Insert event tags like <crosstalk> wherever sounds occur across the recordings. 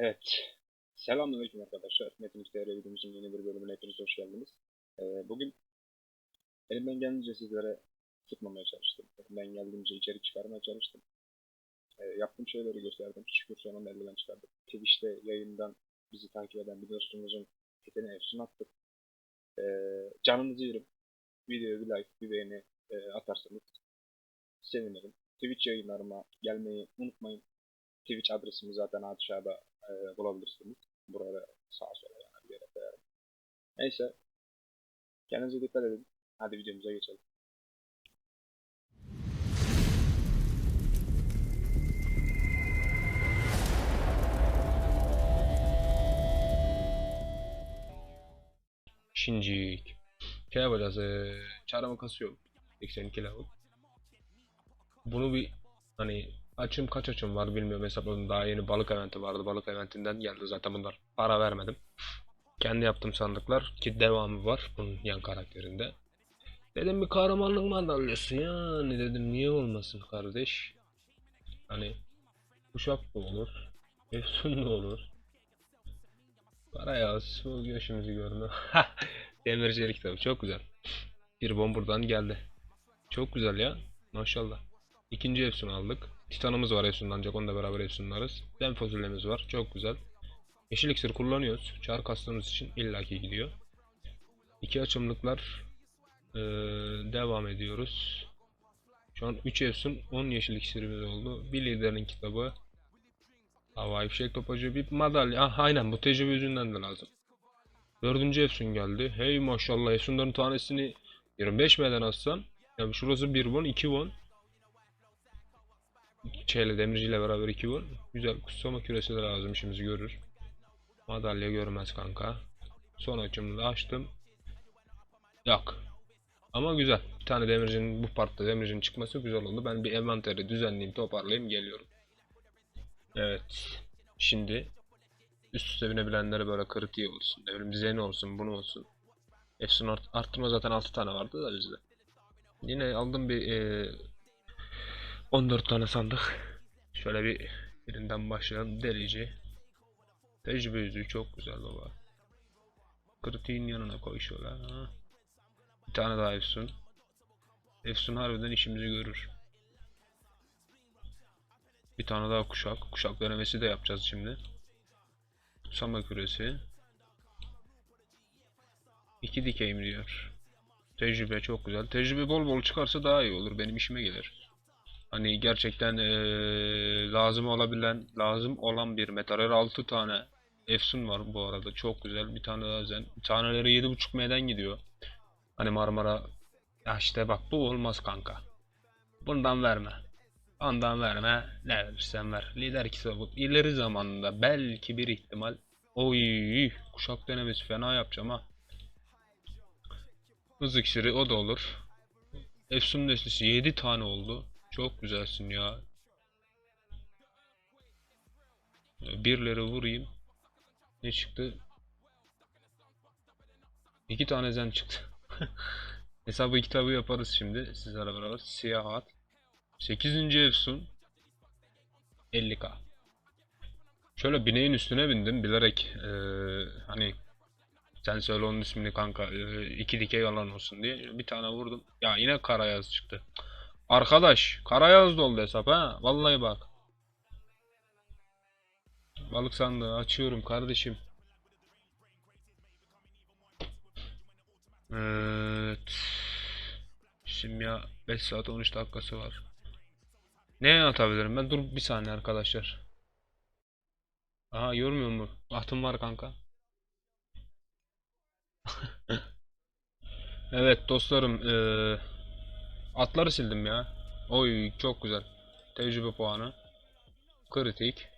Evet. Selamünaleyküm arkadaşlar. Metin TR videomuzun yeni bir bölümüne hepiniz hoş geldiniz. Ee, bugün elimden geldiğince sizlere sıkmamaya çalıştım. Elimden geldiğince içerik çıkarmaya çalıştım. Ee, yaptığım şeyleri gösterdim. Şükür sonunda elden çıkardık. Twitch'te yayından bizi takip eden bir dostumuzun kitine efsun attık. Ee, canınızı yerim. Videoya bir like, bir beğeni e, atarsanız sevinirim. Twitch yayınlarıma gelmeyi unutmayın. Twitch adresimi zaten aşağıda e, bulabilirsiniz. Buraya sağa sola yani bir yere koyarım. Neyse. Kendinize dikkat edin. Hadi videomuza geçelim. Şincik. Şey yapacağız. E, çarımı kasıyorum. 82 level. Bunu bir hani açım kaç açım var bilmiyorum hesapladım. Daha yeni balık eventi vardı. Balık eventinden geldi zaten bunlar. Para vermedim. Kendi yaptığım sandıklar ki devamı var bunun yan karakterinde. Dedim bir kahramanlık madalyası yani dedim niye olmasın kardeş. Hani kuşak da olur. Efsun da olur. Para yaz. Bu yaşımızı görme. <laughs> Demircilik tabii çok güzel. Bir bomb buradan geldi. Çok güzel ya. Maşallah. İkinci Efsun aldık. Titanımız var Efsun'da ancak onunla beraber Efsunlarız. Dem fasulyemiz var. Çok güzel. Yeşil iksir kullanıyoruz. Çar kastığımız için illaki gidiyor. İki açımlıklar eee, devam ediyoruz. Şu an 3 Efsun 10 yeşil iksirimiz oldu. Bir liderin kitabı. Havai fişek topacı bir madalya. Ah, aynen bu tecrübe yüzünden de lazım. Dördüncü Efsun geldi. Hey maşallah Efsunların tanesini 25 M'den atsam. Yani şurası 1 won 2 won şeyle demirciyle beraber 2 vur. Güzel kutsama küresi de lazım işimizi görür. Madalya görmez kanka. Son açımını da açtım. Yok. Ama güzel. Bir tane demircinin bu partta demircinin çıkması güzel oldu. Ben bir envanteri düzenleyeyim toparlayayım geliyorum. Evet. Şimdi üst üste binebilenlere böyle kritiği olsun. Bileyim zeni olsun bunu olsun. Efsun art arttırma zaten 6 tane vardı da bizde. Yine aldım bir e, 14 tane sandık. Şöyle bir birinden başlayalım. Delici. Tecrübe yüzüğü çok güzel baba. Kritiğin yanına koy şöyle. Ha. Bir tane daha Efsun. Efsun harbiden işimizi görür. Bir tane daha kuşak. Kuşak denemesi de yapacağız şimdi. Kutsama küresi. İki dikeyim diyor. Tecrübe çok güzel. Tecrübe bol bol çıkarsa daha iyi olur. Benim işime gelir. Hani gerçekten eee, lazım olabilen, lazım olan bir metal. 6 tane Efsun var bu arada. Çok güzel. Bir tane daha zen. Taneleri 7.5 M'den gidiyor. Hani Marmara. Ya işte bak bu olmaz kanka. Bundan verme. Ondan verme. Ne verirsen ver. Lider kitabı. İleri zamanında belki bir ihtimal. Oy kuşak denemesi fena yapacağım ha. Hız iksiri o da olur. Efsun destesi 7 tane oldu. Çok güzelsin ya. Birleri vurayım. Ne çıktı? İki tane zen çıktı. <laughs> Hesabı kitabı yaparız şimdi sizlerle beraber. Siyah at. 8. Efsun. 50k. Şöyle bineğin üstüne bindim bilerek eee, hani sen söyle onun ismini kanka eee, iki dikey alan olsun diye bir tane vurdum. Ya yine karayaz çıktı. Arkadaş, Karayaz oldu hesap ha. Vallahi bak. Balık sandığı açıyorum kardeşim. Evet. Şimdi ya 5 saat 13 dakikası var. Ne atabilirim ben? Dur bir saniye arkadaşlar. Aha görmüyor mu? Ahtım var kanka. <laughs> Evet dostlarım. eee Atları sildim ya. Oy çok güzel. Tecrübe puanı. Kritik.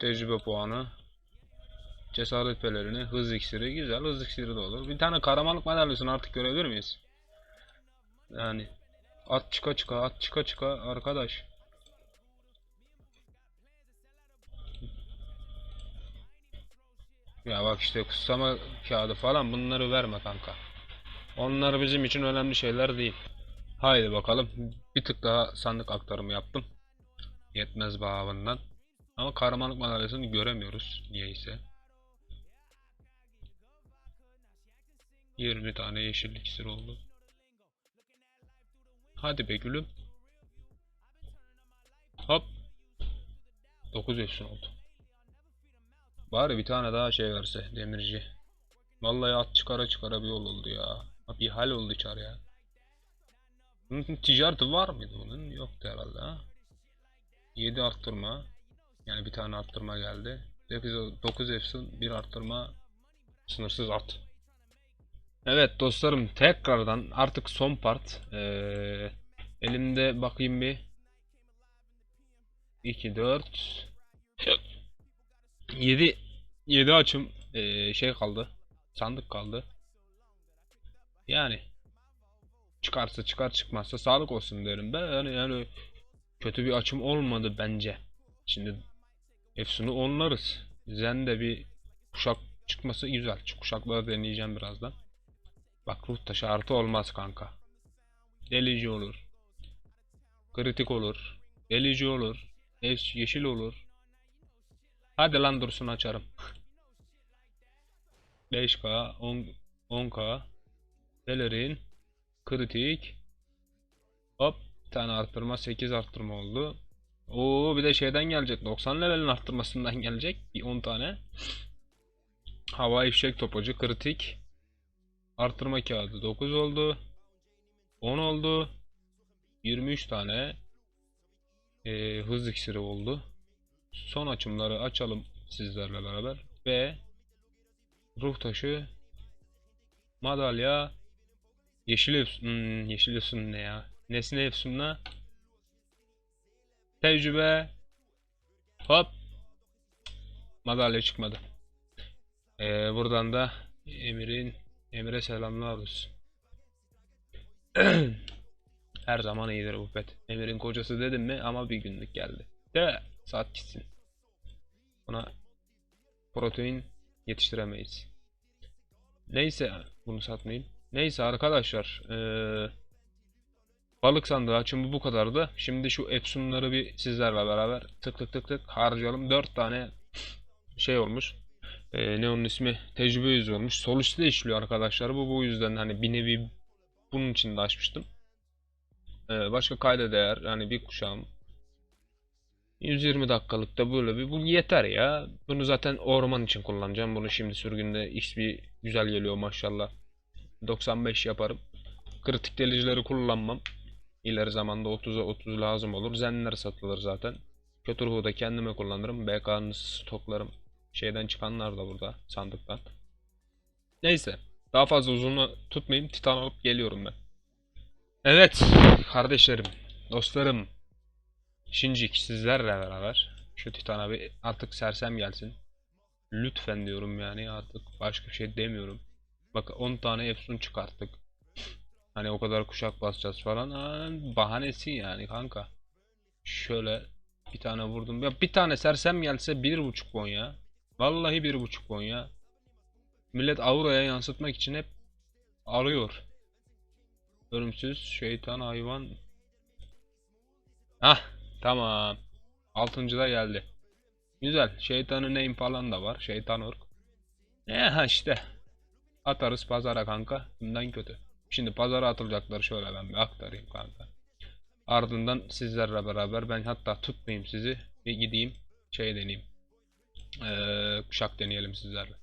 Tecrübe puanı. Cesaret pelerini. Hız iksiri. Güzel hız iksiri de olur. Bir tane kahramanlık madalyasını artık görebilir miyiz? Yani. At çıka çıka. At çıka çıka. Arkadaş. Ya bak işte kutsama kağıdı falan bunları verme kanka. Onlar bizim için önemli şeyler değil. Haydi bakalım. Bir tık daha sandık aktarımı yaptım. Yetmez bağımından. Ama kahramanlık madalyasını göremiyoruz niyeyse. 20 tane yeşil iksir oldu. Hadi be gülüm. Hop. 9 efsun oldu. Bari bir tane daha şey verse demirci. Vallahi at çıkara çıkara bir yol oldu ya. Bir hal oldu çar ya. Ticareti var mıydı bunun? Yoktu herhalde ha. 7 arttırma. Yani bir tane arttırma geldi. 9, 9 efsun, bir arttırma. Sınırsız at. Evet dostlarım tekrardan artık son part. Ee, elimde bakayım bir. 2, 4 7 7 açım ee, şey kaldı. Sandık kaldı. Yani çıkarsa çıkar çıkmazsa sağlık olsun derim ben. Yani yani kötü bir açım olmadı bence. Şimdi Efsun'u onlarız. Zen de bir kuşak çıkması güzel. Şu kuşakları deneyeceğim birazdan. Bak ruh taşı artı olmaz kanka. Delici olur. Kritik olur. Delici olur. Eş, yeşil olur. Hadi lan dursun açarım. 5K, 10, 10K. Pelerin. Kritik. Hop. Bir tane arttırma. 8 arttırma oldu. Oo bir de şeyden gelecek. 90 levelin arttırmasından gelecek. Bir 10 tane. Hava ifşek topacı. Kritik. Artırma kağıdı 9 oldu. 10 oldu. 23 tane e, hız iksiri oldu. Son açımları açalım sizlerle beraber. Ve ruh taşı madalya yeşil efsun, hmm, yeşil efsun ne ya? Nesne efsunla tecrübe hop madalya çıkmadı. E, buradan da Emir'in Emre selamlar olsun. <clears throat> Her zaman iyidir bu pet. Emir'in kocası dedim mi ama bir günlük geldi. De saat gitsin. Ona protein yetiştiremeyiz. Neyse bunu satmayayım. Neyse arkadaşlar. Ee, balık sandığı açımı bu kadardı. Şimdi şu Epson'ları bir sizlerle beraber tık tık tık tık harcayalım. 4 tane şey olmuş e, ne onun ismi tecrübe yüzü olmuş. Sol üstte işliyor arkadaşlar. Bu bu yüzden hani bir nevi bunun için de açmıştım. E, başka kayda değer hani bir kuşağım 120 dakikalıkta böyle bir bu yeter ya. Bunu zaten orman için kullanacağım. Bunu şimdi sürgünde XP güzel geliyor maşallah. 95 yaparım. Kritik delicileri kullanmam. İleri zamanda 30'a 30 lazım olur. Zenler satılır zaten. Kötü ruhu da kendime kullanırım. BK'nı stoklarım. Şeyden çıkanlar da burada sandıktan. Neyse. Daha fazla uzun tutmayayım. Titan alıp geliyorum ben. Evet. Kardeşlerim. Dostlarım. Şincik sizlerle beraber. Şu Titan'a bir artık sersem gelsin. Lütfen diyorum yani artık başka bir şey demiyorum. Bak 10 tane Efsun çıkarttık. Hani o kadar kuşak basacağız falan. Aa, bahanesi yani kanka. Şöyle bir tane vurdum. Ya bir tane sersem gelse bir buçuk bon ya. Vallahi bir buçuk bon ya. Millet auraya yansıtmak için hep arıyor. Ölümsüz şeytan hayvan. Hah tamam. Altıncı da geldi. Güzel. Şeytanın name falan da var. Şeytan ork. Ya işte. Atarız pazara kanka. Bundan kötü. Şimdi pazara atılacaklar şöyle ben bir aktarayım kanka. Ardından sizlerle beraber ben hatta tutmayayım sizi. Bir gideyim şey deneyeyim. Ee, kuşak deneyelim sizlerle.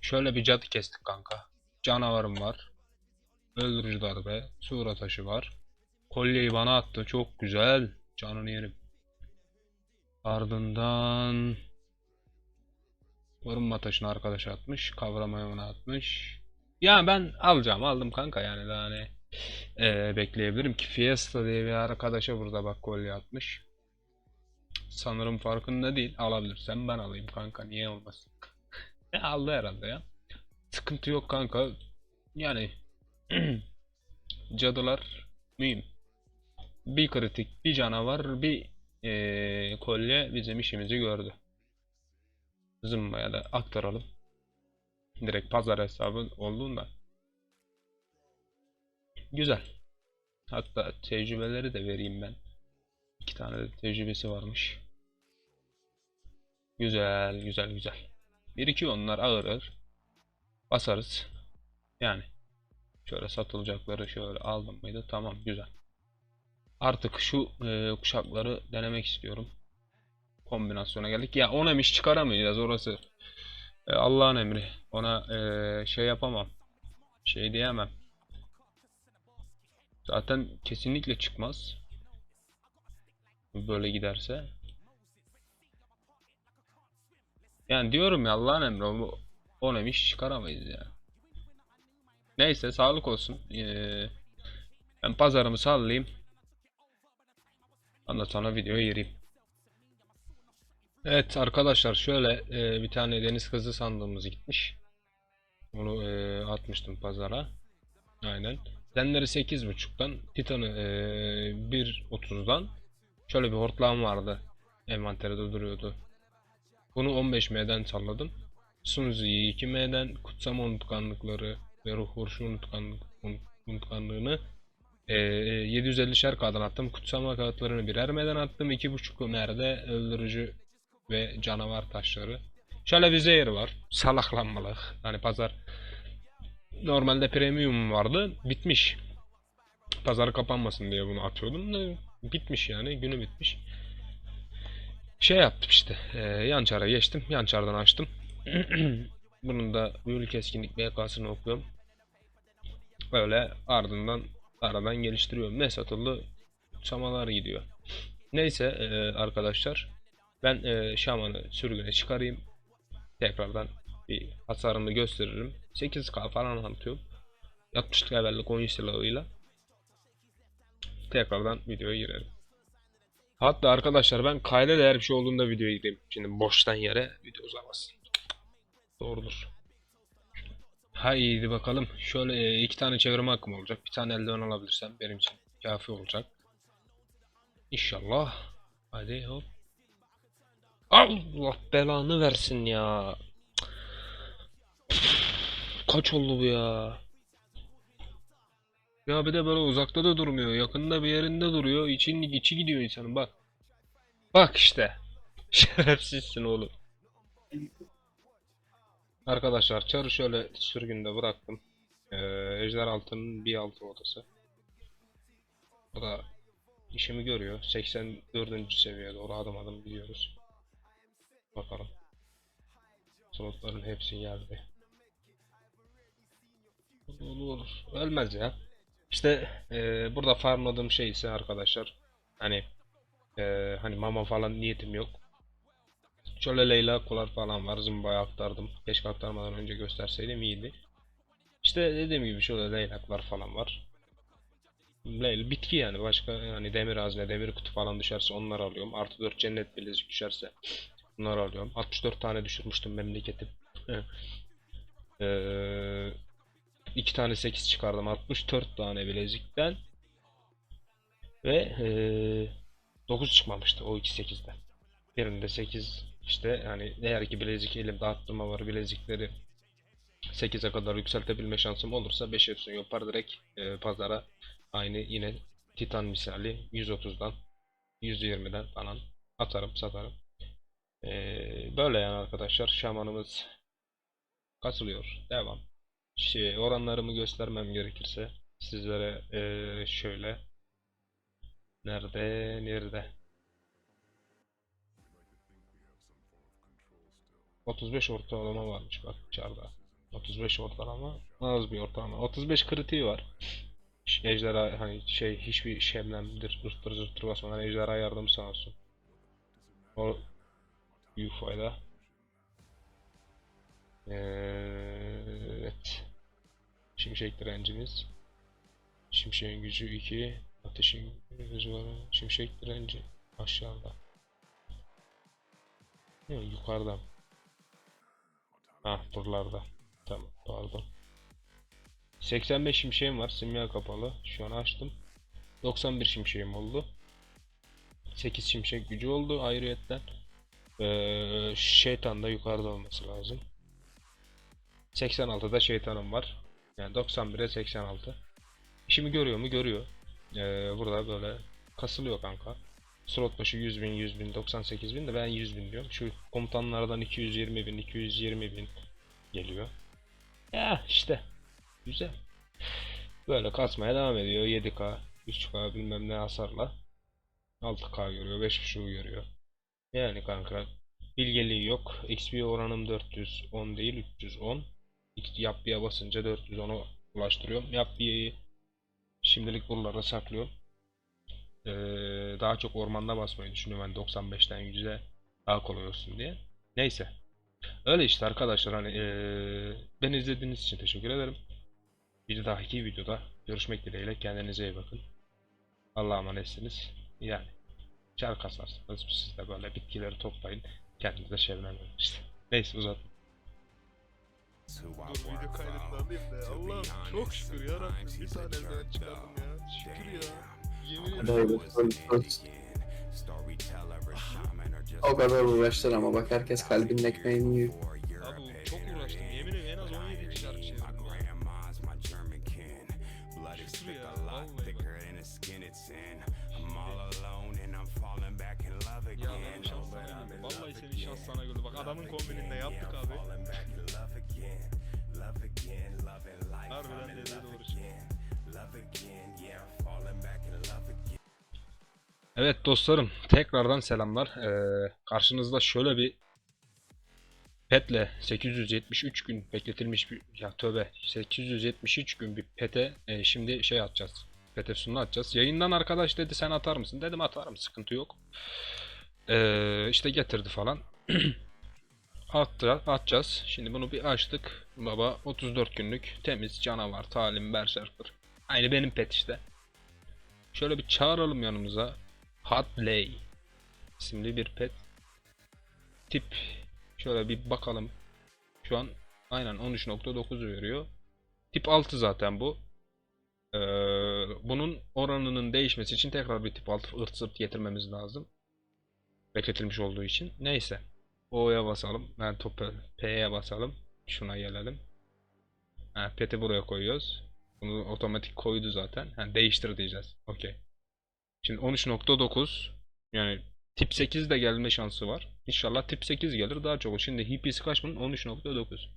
Şöyle bir cadı kestik kanka. Canavarım var. Öldürücü darbe. Sura taşı var. Kolyeyi bana attı. Çok güzel. Canını yerim. Ardından Korunma taşını arkadaş atmış. Kavrama bana atmış. Ya ben alacağım. Aldım kanka yani daha ne ee, bekleyebilirim ki Fiesta diye bir arkadaşa burada bak kolye atmış. Sanırım farkında değil. Alabilirsem ben alayım kanka. Niye olmasın? <laughs> e, aldı herhalde ya. Sıkıntı yok kanka. Yani <clears throat> cadılar mühim. Bir kritik, bir canavar, bir ee, kolye bizim işimizi gördü. Zımbaya da aktaralım. Direkt pazar hesabı olduğunda. Güzel. Hatta tecrübeleri de vereyim ben. İki tane de tecrübesi varmış. Güzel, güzel, güzel. Bir iki onlar ağır ağır. Basarız. Yani. Şöyle satılacakları şöyle aldım mıydı? Tamam, güzel. Artık şu e, kuşakları denemek istiyorum. Kombinasyona geldik. Ya ona iş çıkaramayacağız orası. E, Allah'ın emri. Ona e, şey yapamam. Şey diyemem. Zaten kesinlikle çıkmaz. Böyle giderse. Yani diyorum ya Allah'ın emri o, ona iş çıkaramayız ya. Neyse sağlık olsun. Ee, ben pazarımı sallayayım. Ondan sonra videoya gireyim. Evet arkadaşlar şöyle e, bir tane deniz kızı sandığımız gitmiş. Onu e, atmıştım pazara. Aynen. Zenleri 8.5'tan, Titan'ı e, 1.30'dan. Şöyle bir hortlağım vardı. Envanterde duruyordu. Bunu 15M'den salladım. Sunzi'yi 2M'den, kutsama unutkanlıkları ve ruh vuruşu unutkanlık, unut- unutkanlığını e, 750'şer K'dan attım. Kutsama kağıtlarını birer M'den attım. 2.5 M'de öldürücü ve canavar taşları. Şöyle bir zehir var. Salaklanmalık. Hani pazar normalde premium vardı. Bitmiş. Pazar kapanmasın diye bunu atıyordum da bitmiş yani. Günü bitmiş. Şey yaptım işte. E, yan çara geçtim. Yan çardan açtım. <clears throat> Bunun da büyülü keskinlik BK'sını okuyorum. Böyle ardından aradan geliştiriyorum. Ne satıldı? Samalar gidiyor. Neyse e, arkadaşlar. Ben e, şamanı sürgüne çıkarayım. Tekrardan bir hasarını gösteririm. 8k falan atıyorum. 60 levellik oyun silahıyla. Tekrardan videoya girelim. Hatta arkadaşlar ben kayda değer bir şey olduğunda videoya gireyim. Şimdi boştan yere video uzamasın. Doğrudur. Haydi bakalım. Şöyle e, iki tane çevirme hakkım olacak. Bir tane eldiven alabilirsem benim için kafi olacak. İnşallah. Hadi hop. Allah belanı versin ya. Kaç oldu bu ya? Ya bir de böyle uzakta da durmuyor. Yakında bir yerinde duruyor. İçin içi gidiyor insanın bak. Bak işte. <laughs> Şerefsizsin oğlum. Arkadaşlar çarı şöyle sürgünde bıraktım. Ee, Ejder Altı'nın bir altı odası. O da işimi görüyor. 84. seviyeye doğru adım adım gidiyoruz. Bakalım. Slotların hepsi geldi. Olur olur. Ölmez ya. İşte e, burada farmladığım şey ise arkadaşlar hani e, hani mama falan niyetim yok. Şöyle Leyla kular falan var. Zımbaya aktardım. Keşke aktarmadan önce gösterseydim iyiydi. İşte dediğim gibi şöyle leylaklar falan var. Leyla bitki yani başka yani demir hazne, demir kutu falan düşerse onları alıyorum. Artı 4 cennet bilezik düşerse bunları alıyorum. 64 tane düşürmüştüm memleketim. Eee 2 tane 8 çıkardım 64 tane bilezikten ve eee 9 çıkmamıştı o 2 8'den. Birinde 8 işte yani eğer ki bilezik elimde attırma var bilezikleri 8'e kadar yükseltebilme şansım olursa 5 efsun yapar direkt eee, pazara aynı yine Titan misali 130'dan 120'den falan atarım satarım. Eee, böyle yani arkadaşlar şamanımız kasılıyor. Devam. Şey, oranlarımı göstermem gerekirse sizlere eee, şöyle. Nerede nerede? 35 ortalama varmış bak çarda 35 ortalama az bir ortalama. 35 kritiği var. Ejderha hani şey hiçbir şemlemdir ırttır zırttır basmadan ejderha yardım sağ olsun. O Eee, evet. Şimşek direncimiz Şimşeğin gücü 2 Ateşin rüzgarı Şimşek direnci aşağıda. Yok, yukarıda. Ha buralarda. Tamam pardon. 85 şimşeğim var simya kapalı. Şu an açtım. 91 şimşeğim oldu. 8 şimşek gücü oldu ayrıyetten ee, şeytan da yukarıda olması lazım 86'da şeytanım var yani 91'e 86 İşimi görüyor mu? Görüyor. Ee, burada böyle kasılıyor kanka. Slot başı 100 bin, 100 bin, 98 bin de ben 100 bin diyorum. Şu komutanlardan 220 bin, 220 bin geliyor. Ya işte. Güzel. Böyle kasmaya devam ediyor. 7K, 3K bilmem ne hasarla. 6K görüyor, 5.5 görüyor. Yani kanka bilgeliği yok. XP oranım 410 değil 310. İlk Yapbiye basınca 410'a ulaştırıyorum. Yapbiye'yi şimdilik buralara saklıyorum. Ee, daha çok ormanda basmayı düşünüyorum. Ben 95'ten 100'e daha kolay olsun diye. Neyse. Öyle işte arkadaşlar hani ee, beni izlediğiniz için teşekkür ederim. Bir dahaki videoda görüşmek dileğiyle kendinize iyi bakın. Allah'a emanetsiniz. Yani çar kasarsınız. Siz de böyle bitkileri toplayın. Kendinize şevlenmeyin işte. Neyse uzatma. Dur video kaydını alayım da Allah'ım çok şükür ya Rabbim bir tane elden çıkardım ya. Şükür ya. Yemin ederim. O kadar uğraştın ama bak herkes kalbinin ekmeğini yiyor. Adamın kombininde yaptık abi. Harbiden dediği doğru. Evet dostlarım, tekrardan selamlar. Ee, karşınızda şöyle bir petle 873 gün bekletilmiş bir ya tövbe 873 gün bir pete e, şimdi şey atacağız. Pete sununu atacağız. Yayından arkadaş dedi sen atar mısın? Dedim atarım sıkıntı yok. Ee, işte getirdi falan. <clears throat> Attı, atacağız. Şimdi bunu bir açtık. Baba 34 günlük temiz canavar, talim, berserker. Aynı benim pet işte. Şöyle bir çağıralım yanımıza. Hadley isimli bir pet. Tip şöyle bir bakalım. Şu an aynen 13.9 veriyor. Tip 6 zaten bu. Ee, bunun oranının değişmesi için tekrar bir tip 6 ırt getirmemiz lazım. Bekletilmiş olduğu için. Neyse. O'ya basalım. Ben topu P'ye basalım. Şuna gelelim. Ha, pet'i buraya koyuyoruz. Bunu otomatik koydu zaten. Ha, değiştir diyeceğiz. Okey. Şimdi 13.9 yani tip 8 de gelme şansı var. İnşallah tip 8 gelir daha çok. Şimdi HP'si kaç bunun? 13.9.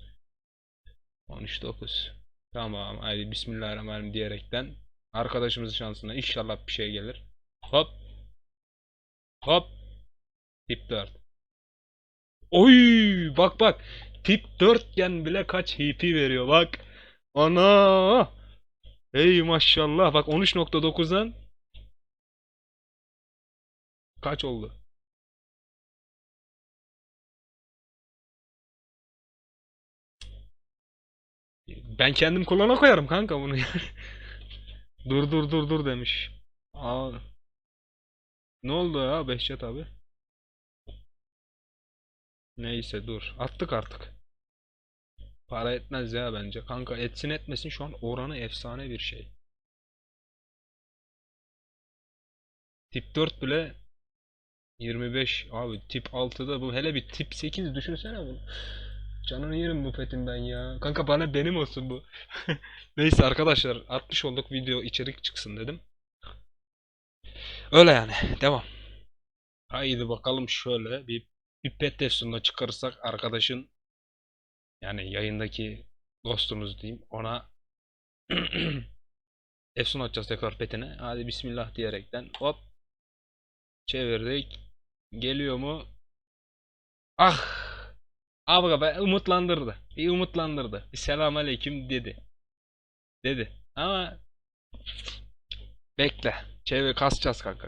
13.9. Tamam hadi bismillahirrahmanirrahim diyerekten arkadaşımızın şansına inşallah bir şey gelir. Hop. Hop. Tip 4. Oy bak bak. Tip 4 gen bile kaç HP veriyor bak. Ana. Ey maşallah bak 13.9'dan Kaç oldu? Ben kendim kulağına koyarım kanka bunu <laughs> dur dur dur dur demiş. Aa. Ne oldu ya Behçet abi? Neyse dur. Attık artık. Para etmez ya bence. Kanka etsin etmesin şu an oranı efsane bir şey. Tip 4 bile 25 abi tip 6'da bu hele bir tip 8 düşünsene bunu. Canını yerim bu petin ben ya. Kanka bana benim olsun bu. <laughs> Neyse arkadaşlar 60 olduk video içerik çıksın dedim. Öyle yani devam. Haydi bakalım şöyle bir bir pet testunda çıkarırsak arkadaşın yani yayındaki dostumuz diyeyim ona <clears throat> Efsun atacağız tekrar petine. Hadi bismillah diyerekten hop çevirdik. Geliyor mu? Ah! Abi be umutlandırdı. Bir umutlandırdı. Bir selam aleyküm dedi. Dedi. Ama bekle. Çevir kasacağız kanka.